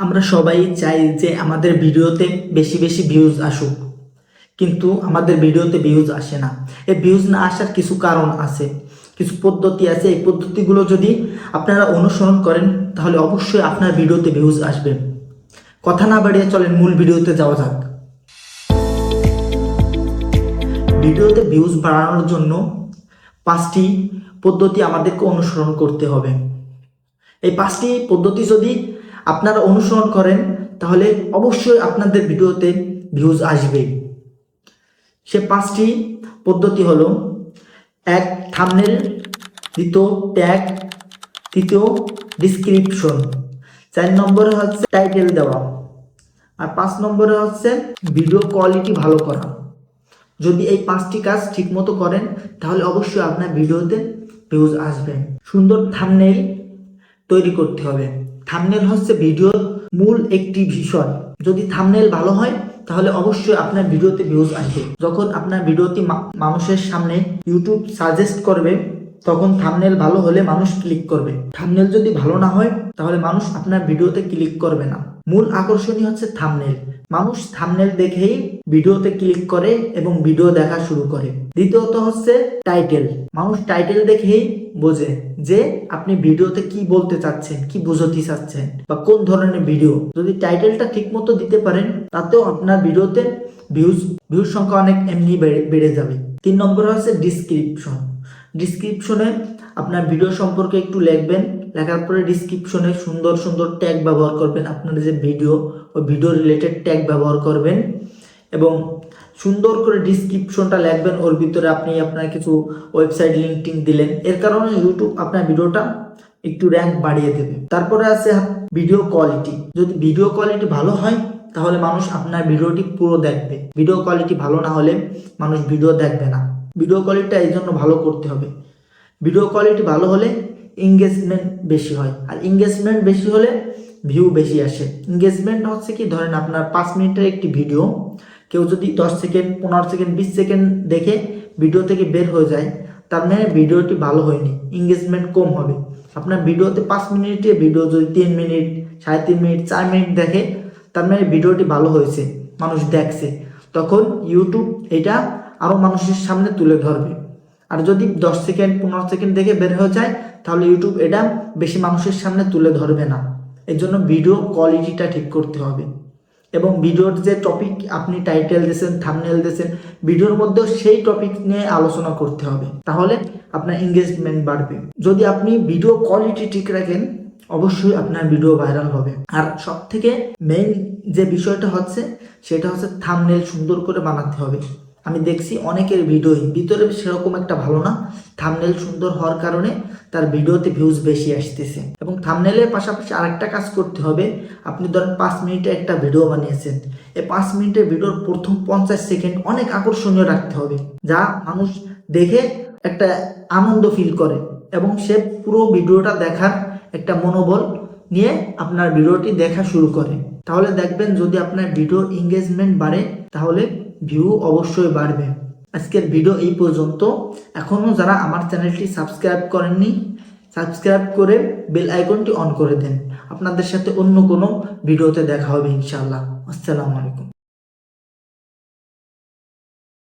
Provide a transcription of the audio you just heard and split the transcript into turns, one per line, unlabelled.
আমরা সবাই চাই যে আমাদের ভিডিওতে বেশি বেশি ভিউজ আসুক। কিন্তু আমাদের ভিডিওতে ভিউজ আসে না। এই ভিউজ না আসার কিছু কারণ আছে, কিছু পদ্ধতি আছে। এই পদ্ধতিগুলো যদি আপনারা অনুসরণ করেন, তাহলে অবশ্যই আপনার ভিডিওতে ভিউজ আসবে। কথা না বাড়িয়ে চলেন, মূল ভিডিওতে যাওয়া যাক। ভিডিওতে ভিউজ বাড়ানোর জন্য পাঁচটি পদ্ধতি আমাদেরকে অনুসরণ করতে হবে। এই পাঁচটি পদ্ধতি যদি আপনারা অনুসরণ করেন, তাহলে অবশ্যই আপনাদের ভিডিওতে ভিউজ আসবে। সে পাঁচটি পদ্ধতি হলো, এক থামনেল দ্বিতীয় ট্যাগ তৃতীয় ডিসক্রিপশন চার নম্বরে হচ্ছে টাইটেল দেওয়া। আর পাঁচ নম্বরে হচ্ছে ভিডিও কোয়ালিটি ভালো করা। যদি এই পাঁচটি কাজ ঠিকমতো করেন, তাহলে অবশ্যই আপনার ভিডিওতে ভিউজ আসবে। সুন্দর থামনেল তৈরি করতে হবে। থামনেল হচ্ছে ভিডিওর মূল একটি বিষয় যদি থামনেল ভালো হয়, তাহলে অবশ্যই আপনার ভিডিওতে ভিউজ আসবে। যখন আপনার ভিডিওটি মানুষের সামনে ইউটিউব সাজেস্ট করবে, তখন থামনেল ভালো হলে মানুষ ক্লিক করবে। থামনেল যদি ভালো না হয়, তাহলে মানুষ আপনার ভিডিওতে ক্লিক করবে না। মূল আকর্ষণই হচ্ছে থামনেল মানুষ থামনেল দেখেই ভিডিওতে ক্লিক করে এবং ভিডিও দেখা শুরু করে। দ্বিতীয়ত হচ্ছে টাইটেল মানুষ টাইটেল দেখেই বোঝে যে আপনি ভিডিওতে কি বলতে চাচ্ছেন, কি বোঝাতে চাচ্ছেন বা কোন ধরনের ভিডিও। যদি টাইটেলটা ঠিক মতো দিতে পারেন, তাতেও আপনার ভিডিওতে ভিউজ ভিউজ সংখ্যা অনেক এমনি বেড়ে যাবে। তিন নম্বর হচ্ছে ডিসক্রিপশন ডিসক্রিপশনে আপনার ভিডিও সম্পর্কে একটু লিখবেন। লেখার পরে ডিসক্রিপশনে সুন্দর সুন্দর ট্যাগ ব্যবহার করবেন। আপনার যে ভিডিও ওই ভিডিও রিলেটেড ট্যাগ ব্যবহার করবেন। এবং সুন্দর করে ডিসক্রিপশনটা লিখবেন, ওর ভিতরে আপনি আপনার কিছু ওয়েবসাইট লিঙ্ক দিলেন। এর কারণে ইউটিউব আপনার ভিডিওটা একটু র্যাঙ্ক বাড়িয়ে দেবে। তারপরে আছে ভিডিও কোয়ালিটি যদি ভিডিও কোয়ালিটি ভালো হয়, তাহলে মানুষ আপনার ভিডিওটি পুরো দেখবে। ভিডিও কোয়ালিটি ভালো না হলে মানুষ ভিডিও দেখবে না। ভিডিও কোয়ালিটিটা এই জন্য ভালো করতে হবে। ভিডিও কোয়ালিটি ভালো হলে এঙ্গেজমেন্ট বেশি হয়। আর এঙ্গেজমেন্ট বেশি হলে ভিউ বেশি আসে। এঙ্গেজমেন্ট হচ্ছে কি, ধরেন আপনার পাঁচ মিনিটের একটি ভিডিও কেউ যদি দশ সেকেন্ড পনেরো সেকেন্ড বিশ সেকেন্ড দেখে ভিডিও থেকে বের হয়ে যায়, তার মানে ভিডিওটি ভালো হয়নি এঙ্গেজমেন্ট কম হবে। আপনার ভিডিওতে পাঁচ মিনিটে ভিডিও যদি তিন মিনিট, সাড়ে তিন মিনিট, চার মিনিট দেখে, তার মানে ভিডিওটি ভালো হয়েছে, মানুষ দেখছে। তখন ইউটিউব এটা আরও মানুষের সামনে তুলে ধরবে। আর যদি দশ সেকেন্ড, পনেরো সেকেন্ড দেখে বের হয়ে যায়, তাহলে ইউটিউব এটা বেশি মানুষের সামনে তুলে ধরবে না। এর জন্য ভিডিও কোয়ালিটিটা ঠিক করতে হবে। এবং ভিডিওর যে টপিক আপনি টাইটেল দিয়েছেন থামনেল দিয়েছেন ভিডিওর মধ্যেও সেই টপিক নিয়ে আলোচনা করতে হবে। তাহলে আপনার এঙ্গেজমেন্ট বাড়বে। যদি আপনি ভিডিও কোয়ালিটি ঠিক রাখেন, অবশ্যই আপনার ভিডিও ভাইরাল হবে। আর সব থেকে মেইন যে বিষয়টা হচ্ছে, সেটা হচ্ছে থামনেল সুন্দর করে বানাতে হবে। আমি দেখছি অনেকের ভিডিওই ভিতরে সেরকম একটা ভালো না। থামনেল সুন্দর হওয়ার কারণে তার ভিডিওতে ভিউজ বেশি আসতেছে। এবং থামনেলের পাশাপাশি আরেকটা কাজ করতে হবে। আপনি ধরেন পাঁচ মিনিটে একটা ভিডিও বানিয়েছেন। এই পাঁচ মিনিটের ভিডিওর প্রথম পঞ্চাশ সেকেন্ড অনেক আকর্ষণীয় রাখতে হবে। যা মানুষ দেখে একটা আনন্দ ফিল করে। এবং সে পুরো ভিডিওটা দেখার একটা মনোবল নিয়ে আপনার ভিডিওটি দেখা শুরু করে। তাহলে দেখবেন যদি আপনার ভিডিও এঙ্গেজমেন্ট বাড়ে, তাহলে ভিউ অবশ্যই বাড়বে। আজকের ভিডিও এই পর্যন্ত। এখনও যারা আমার চ্যানেলটি সাবস্ক্রাইব করেননি সাবস্ক্রাইব করে বেল আইকনটি অন করে দেন। আপনাদের সাথে অন্য কোনো ভিডিওতে দেখা হবে ইনশাআল্লাহ। আসসালামু আলাইকুম।